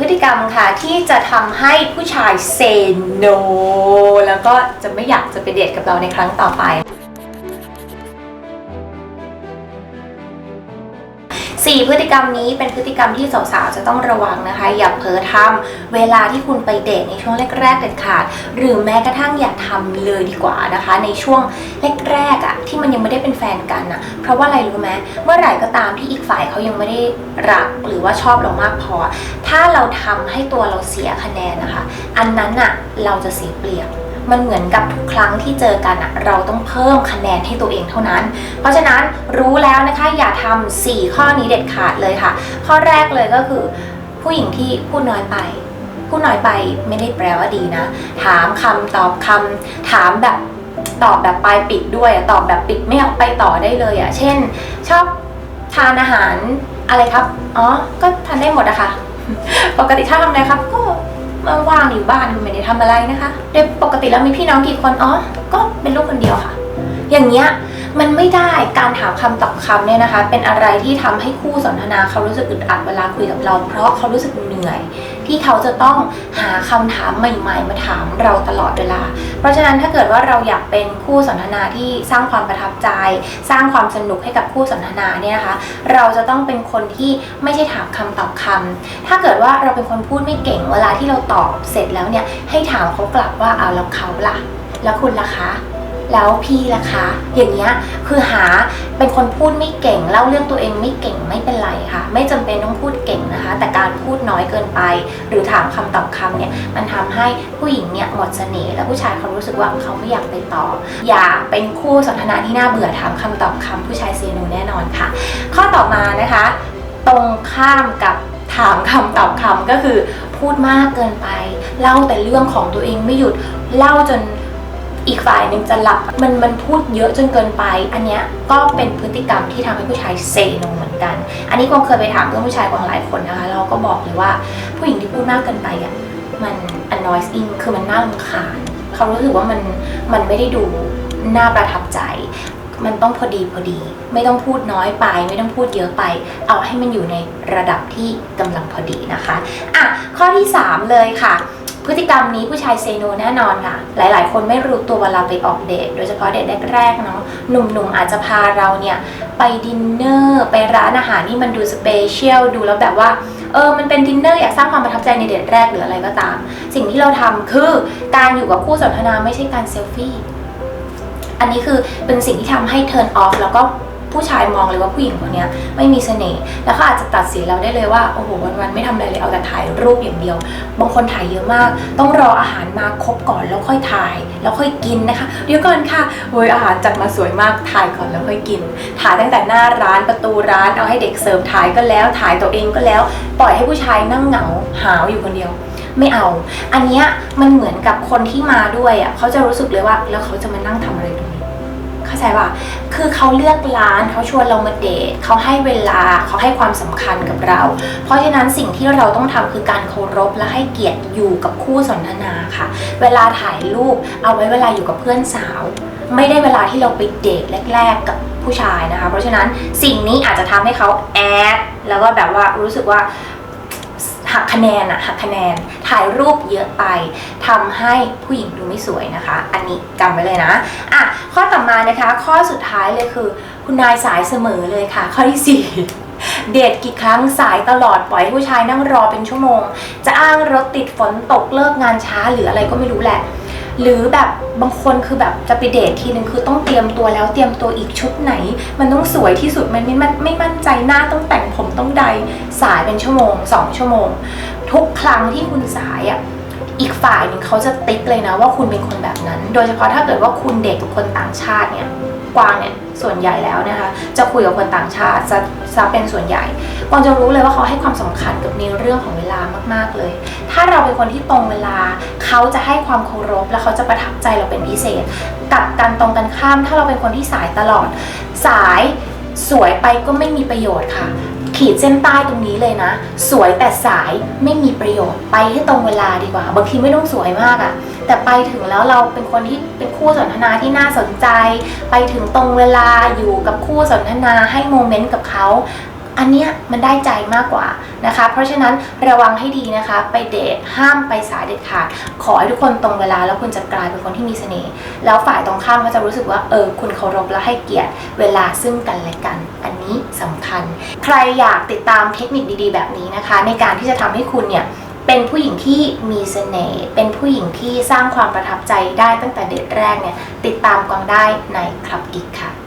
พฤติกรรมค่ะที่จะทำให้ผู้ชายเซโน แล้วก็จะไม่อยากจะไปเดทกับเราในครั้งต่อไป 4 พฤติกรรมนี้เป็นพฤติกรรมที่สาวๆจะต้องระวังนะคะ อย่าเผลอทำเวลาที่คุณไปเดทในช่วงแรกๆเด็ดขาด หรือแม้กระทั่งอย่าทำเลยดีกว่านะคะ ในช่วงแรกๆอะ่ะที่มันยังไม่ได้เป็นแฟนกันอะเพราะว่าอะไรรู้ไหมเมื่อไหร่ก็ตามที่อีกฝ่ายเขายังไม่ได้รักหรือว่าชอบเรามากพอ ถ้าเราทำให้ตัวเราเสียคะแนนนะคะ อันนั้นอะเราจะเสียเปรียบ มันเหมือนกับทุกครั้งที่เจอกันอะเราต้องเพิ่มคะแนนให้ตัวเองเท่านั้น เพราะฉะนั้นรู้แล้วนะคะอย่าทำ4ข้อนี้เด็ดขาดเลยค่ะ ข้อแรกเลยก็คือ ผู้หญิงที่พูดน้อยไปพูดน้อยไปไม่ได้แปลว่าดีนะ ถามคำตอบคำถามแบบตอบแบบปลายปิดด้วยตอบแบบปิดไม่เอาไปต่อได้เลยอะเช่น ชอบทานอาหารอะไรครับ อ๋อ ก็ทานได้หมดอะค่ะ ปกติถ้าทำอะไรครับ ก็ ว่างๆอยู่บ้านไม่ได้ทำอะไรนะคะโดยปกติแล้วมีพี่น้องกี่คนอ๋อก็เป็นลูกคนเดียวค่ะ อย่างเงี้ย มันไม่ได้การถามคำตอบคำเนี่ยนะคะ เป็นอะไรที่ทำให้คู่สนทนาเขารู้สึกอึดอัดเวลาคุยกับเรา เพราะเขารู้สึกเหนื่อย ที่เขาจะต้องหาคำถามใหม่ ๆ มาถามเราตลอดเวลา เพราะฉะนั้นถ้าเกิดว่าเราอยากเป็นคู่สนทนาที่สร้างความประทับใจ สร้างความสนุกให้กับคู่สนทนาเนี่ยนะคะ เราจะต้องเป็นคนที่ไม่ใช่ถามคำตอบคำถ้าเกิดว่าเราเป็นคนพูดไม่เก่งเวลาที่เราตอบเสร็จแล้วเนี่ยให้ถามเขากลับว่าเอาแล้วเขาล่ะแล้วคุณล่ะคะ แล้วพี่ล่ะคะ อย่างเงี้ยคือหาเป็นคนพูดไม่เก่งเล่าเรื่องตัวเองไม่เก่งไม่เป็นไรค่ะ ไม่จำเป็นต้องพูดเก่งนะคะ แต่การพูดน้อยเกินไป หรือถามคำตอบคำเนี่ยมันทำให้ผู้หญิงเนี่ยหมดเสน่ห์และผู้ชายเขารู้สึกว่าเขาไม่อยากไปต่อ อย่าเป็นคู่สนทนาที่น่าเบื่อถามคำตอบคำผู้ชายเซโนแน่นอนค่ะ ข้อต่อมานะคะ ตรงข้ามกับถามคำตอบคำก็คือพูดมากเกินไป เล่าแต่เรื่องของตัวเองไม่หยุดเล่าจน อีกฝ่ายหนึ่งจะหลับมันมันพูดเยอะจนเกินไป อันเนี้ยก็เป็นพฤติกรรมที่ทำให้ผู้ชายเซโนเหมือนกัน อันนี้กวางเคยไปถามเพื่อนผู้ชายกวางหลายคนนะคะ เราก็บอกเลยว่าผู้หญิงที่พูดมากเกินไปอะมัน annoying คือมันน่ารำคาญเขารู้สึกว่ามันมันไม่ได้ดูน่าประทับใจ มันต้องพอดีพอดี ไม่ต้องพูดน้อยไป ไม่ต้องพูดเยอะไป เอาให้มันอยู่ในระดับที่กำลังพอดีนะคะอะข้อที่ 3 เลยค่ะ พฤติกรรมนี้ผู้ชายเซโนแน่นอนค่ะ หลาย ๆ คนไม่รู้ตัวเวลาไปออกเดท โดยเฉพาะเดทแรก ๆ เนาะ หนุ่ม ๆ อาจจะพาเราเนี่ยไปดินเนอร์ ไปร้านอาหารที่มันดูสเปเชียล ดูแล้วแบบว่า เออ มันเป็นดินเนอร์อยากสร้างความประทับใจในเดทแรกหรืออะไรก็ตาม สิ่งที่เราทำคือการอยู่กับคู่สนทนาไม่ใช่การเซลฟี่ อันนี้คือเป็นสิ่งที่ทำให้ turn off แล้วก็ ผู้ชายมองเลยว่าผู้หญิงคนนี้ไม่มีเสน่ห์แล้วเขาอาจจะตัดสินเราได้เลยว่าโอ้โหวันๆไม่ทำอะไรเลยเอาแต่ถ่ายรูปอย่างเดียว บางคนถ่ายเยอะมาก ต้องรออาหารมาครบก่อนแล้วค่อยถ่าย แล้วค่อยกินนะคะ เดี๋ยวก่อนค่ะโอ้ยอาหารจัดมาสวยมากถ่ายก่อนแล้วค่อยกิน ถ่ายตั้งแต่หน้าร้านประตูร้านเอาให้เด็กเสิร์ฟถ่ายก็แล้วถ่ายตัวเองก็แล้ว ปล่อยให้ผู้ชายนั่งเหงาหาวอยู่คนเดียวไม่เอา อันเนี้ยมันเหมือนกับคนที่มาด้วยอะเขาจะรู้สึกเลยว่า แล้วเขาจะมานั่งทำอะไรตรงนี้ เข้าใจป่ะคือเขาเลือกร้านเขาชวนเรามาเดทเขาให้เวลาเขาให้ความสำคัญกับเรา เพราะฉะนั้นสิ่งที่เราต้องทำคือการเคารพและให้เกียรติอยู่กับคู่สนทนาค่ะ เวลาถ่ายรูปเอาไว้เวลาอยู่กับเพื่อนสาว ไม่ได้เวลาที่เราไปเดทแรก ๆ กับผู้ชายนะคะ เพราะฉะนั้นสิ่งนี้อาจจะทำให้เขาแอดแล้วก็แบบว่ารู้สึกว่า หักคะแนนอะหักคะแนนถ่ายรูปเยอะไปทำให้ผู้หญิงดูไม่สวยนะคะ อันนี้จำไว้เลยนะอะข้อต่อมานะคะ ข้อสุดท้ายเลยคือคุณนายสายเสมอเลยค่ะ ข้อที่ 4เดทกี่ครั้งสายตลอดปล่อยให้ผู้ชายนั่งรอเป็นชั่วโมง จะอ้างรถติดฝนตกเลิกงานช้าหรืออะไรก็ไม่รู้แหละ หรือแบบบางคนคือแบบจะไปเดททีนึงคือต้องเตรียมตัวแล้วเตรียมตัวอีกชุดไหน มันต้องสวยที่สุดมันไม่มันไม่มั่นใจหน้าต้องแต่งผมต้องใดสายเป็นชั่วโมงสองชั่วโมง ทุกครั้งที่คุณสายอะ อีกฝ่ายหนึ่งเขาจะติ๊กเลยนะว่าคุณเป็นคนแบบนั้น โดยเฉพาะถ้าเกิดว่าคุณเด็กคนต่างชาติเนี่ยกวางเนี่ยส่วนใหญ่แล้วนะคะจะคุยกับคนต่างชาติจะจะเป็นส่วนใหญ่กวางจะรู้เลยว่าเขาให้ความสำคัญกับในเรื่องของเวลามากๆเลย ถ้าเราเป็นคนที่ตรงเวลาเขาจะให้ความเคารพและเขาจะประทับใจเราเป็นพิเศษกับกันตรงกันข้าม ถ้าเราเป็นคนที่สายตลอดสายสวยไปก็ไม่มีประโยชน์ค่ะ ขีดเส้นใต้ตรงนี้เลยนะ สวยแต่สายไม่มีประโยชน์ไปให้ตรงเวลาดีกว่า บางทีไม่ต้องสวยมากอะแต่ไปถึงแล้วเราเป็นคนที่เป็นคู่สนทนาที่น่าสนใจ ไปถึงตรงเวลาอยู่กับคู่สนทนาให้โมเมนต์กับเขา อันเนี้ยมันได้ใจมากกว่านะคะ เพราะฉะนั้นระวังให้ดีนะคะ ไปเดทห้ามไปสายเด็ดขาดขอให้ทุกคนตรงเวลาแล้วคุณจะกลายเป็นคนที่มีเสน่ห์แล้วฝ่ายตรงข้ามก็จะรู้สึกว่าเออคุณเคารพและให้เกียรติเวลาซึ่งกันและกัน อันนี้สำคัญ ใครอยากติดตามเทคนิคดีๆ แบบนี้นะคะ ในการที่จะทำให้คุณเนี่ยเป็นผู้หญิงที่มีเสน่ห์ เป็นผู้หญิงที่สร้างความประทับใจได้ตั้งแต่เดทแรกเนี่ย ติดตามกวางได้ในคลับกิกค่ะ